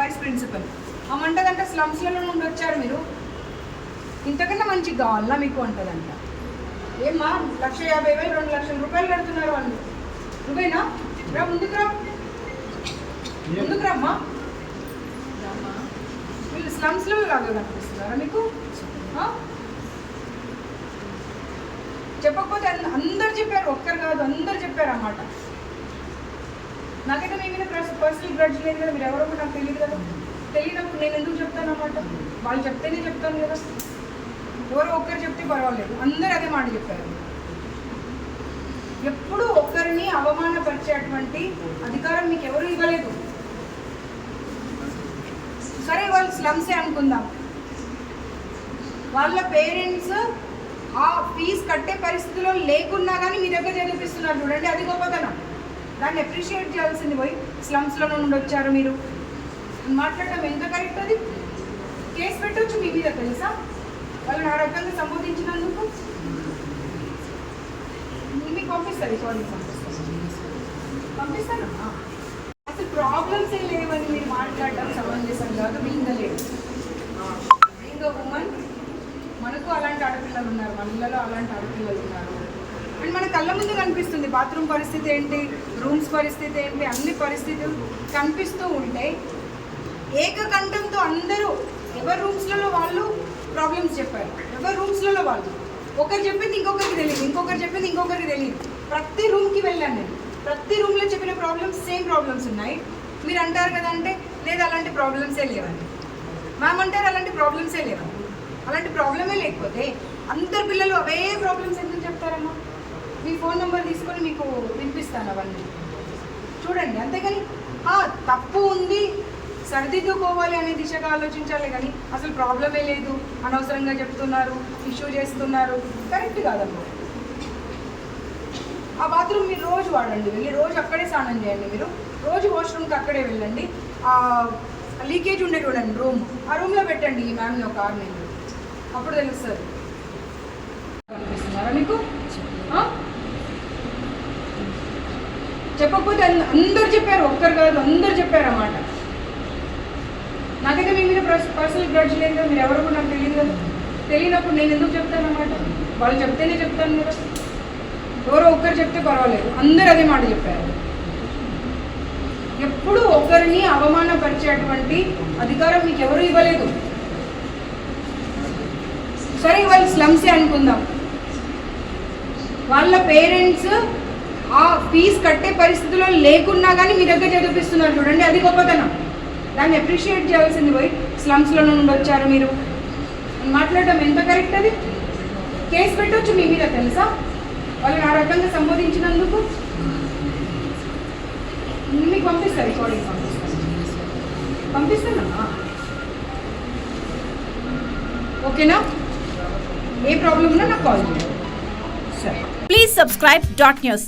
Vice principal ఆ అంటదంట స్లమ్స్లలో నుండి వచ్చారు మీరు? ఇంతకన్నా మంచి గాల్లా మీకు అంటదంట. ఏమ్మా లక్ష యాభై వేలు రెండు లక్షల రూపాయలు కడుతున్నారు వాళ్ళు. నువ్వేనా? రా ముందుకు రా. ముందుకు రామ్మా వీళ్ళు స్లమ్స్లో లాగా కనిపిస్తున్నారా మీకు? చెప్పకపోతే అందరు చెప్పారు ఒక్కరు కాదు అందరు చెప్పారు అన్నమాట నాకైతే మీ మీద పర్సనల్ గ్రడ్జ్ లేదు కదా మీరు ఎవరో నాకు తెలియదు కదా. తెలియనప్పుడు నేను ఎందుకు చెప్తాను అన్నమాట? వాళ్ళు చెప్తేనే చెప్తాను కదా. ఎవరో ఒక్కరు చెప్తే పర్వాలేదు. అందరూ అదే మాట చెప్పారు. ఎప్పుడు ఒక్కరిని అవమానపరిచేటువంటి అధికారం మీకు ఎవరు ఇవ్వలేదు. సరే వాళ్ళు స్లమ్సే అనుకుందాం. వాళ్ళ పేరెంట్స్ ఆ ఫీజు కట్టే పరిస్థితిలో లేకున్నా కానీ మీ దగ్గర చదివిపిస్తున్నారు చూడండి అది గొప్పతనం. దాన్ని అప్రిషియేట్ చేయాల్సింది పోయి స్లమ్స్లో నుండి వచ్చారు మీరు. మాట్లాడడం ఎంత కరెక్ట్ అది? కేసు పెట్టవచ్చు మీ మీద తెలుసా? వాళ్ళని ఆ రకంగా సంబోధించినందుకు? మీకు పంపిస్తారు సారీ పంపిస్తాను. పంపిస్తాను? అసలు ప్రాబ్లమ్స్ ఏ లేవని మీరు మాట్లాడడం సమంజసం కాదు బీయింగ్ లేదు. బీయింగ్ ఉమెన్ మనకు అలాంటి ఆడపిల్లలు ఉన్నారు మన అలాంటి ఆడపిల్లలు ఉన్నారు. అండ్ మన కళ్ళ ముందు కనిపిస్తుంది. బాత్రూమ్ పరిస్థితి ఏంటి? రూమ్స్ పరిస్థితి ఏంటి? అన్ని పరిస్థితులు కనిపిస్తూ ఉంటే ఏకకంఠంతో అందరూ ఎవరి రూమ్స్లలో వాళ్ళు ప్రాబ్లమ్స్ చెప్పారు? ఎవరి రూమ్స్లలో వాళ్ళు? ఒకరు చెప్పింది ఇంకొకరికి తెలియదు. ఇంకొకరు చెప్పింది ఇంకొకరికి తెలియదు. ప్రతి రూమ్కి వెళ్ళాను నేను. ప్రతి రూమ్లో చెప్పిన ప్రాబ్లమ్స్ సేమ్ ప్రాబ్లమ్స్ ఉన్నాయి. మీరు అంటారు కదా అంటే లేదు అలాంటి ప్రాబ్లమ్సే లేవని మ్యామ్ అంటారు అలాంటి ప్రాబ్లమ్సే లేవని అలాంటి ప్రాబ్లమే లేకపోతే అందరు పిల్లలు అవే ప్రాబ్లమ్స్ ఎందుకు చెప్తారమ్మా? మీ ఫోన్ నెంబర్ తీసుకొని మీకు వినిపిస్తాను అవన్నీ. చూడండి అంతేగాని తప్పు ఉంది సరిదిద్దుకోవాలి అనే దిశగా ఆలోచించాలి కానీ అసలు ప్రాబ్లమే లేదు అనవసరంగా చెప్తున్నారు ఇష్యూ చేస్తున్నారు కరెక్ట్ కాదమ్మా. ఆ బాత్రూమ్ మీరు రోజు వాడండి వెళ్ళి రోజు అక్కడే స్నానం చేయండి మీరు రోజు వాష్రూమ్కి అక్కడే వెళ్ళండి లీకేజ్ ఉండే చూడండి రూమ్ ఆ రూమ్లో పెట్టండి ఈ మ్యామ్ని ఒక ఆరు నెలలు. అప్పుడు తెలుస్తుంది కనిపిస్తున్నారా మీకు ఆ? చెప్పకపోతే అంద- అందరు చెప్పారు ఒక్కరు కాదు అందరు చెప్పారు అన్నమాట నాకైతే మీ మీద పర్సనల్ గ్రడ్జ్ లేదు కదా మీరు ఎవరు కూడా నాకు తెలియదు. కదా తెలియనప్పుడు నేను ఎందుకు చెప్తాను అన్నమాట వాళ్ళు చెప్తేనే చెప్తాను కదా. ఎవరో ఒక్కరు చెప్తే పర్వాలేదు. అందరు అదే మాట చెప్పారు. ఎప్పుడు ఒకరిని అవమానపరిచేటువంటి అధికారం మీకు ఎవరు ఇవ్వలేదు. సరే వాళ్ళు స్లమ్సే అనుకుందాం. వాళ్ళ పేరెంట్స్ ఆ ఫీజు కట్టే పరిస్థితిలో లేకున్నా కానీ మీ దగ్గర చదివిపిస్తున్నారు చూడండి అది గొప్పతనం. దాన్ని అప్రిషియేట్ చేయాల్సింది పోయి స్లమ్స్లో నుండి వచ్చారు మీరు. మాట్లాడడం ఎంత కరెక్ట్ అది? కేసు పెట్టవచ్చు మీ మీద తెలుసా? వాళ్ళని ఆ రకంగా సంబోధించినందుకు? మీకు పంపిస్తారు రికార్డింగ్ పంపిస్తాను? పంపిస్తానా ఓకేనా? ఏ ప్రాబ్లం ఉన్నా నాకు కాల్ చేయండి. సరే. Please subscribe dot news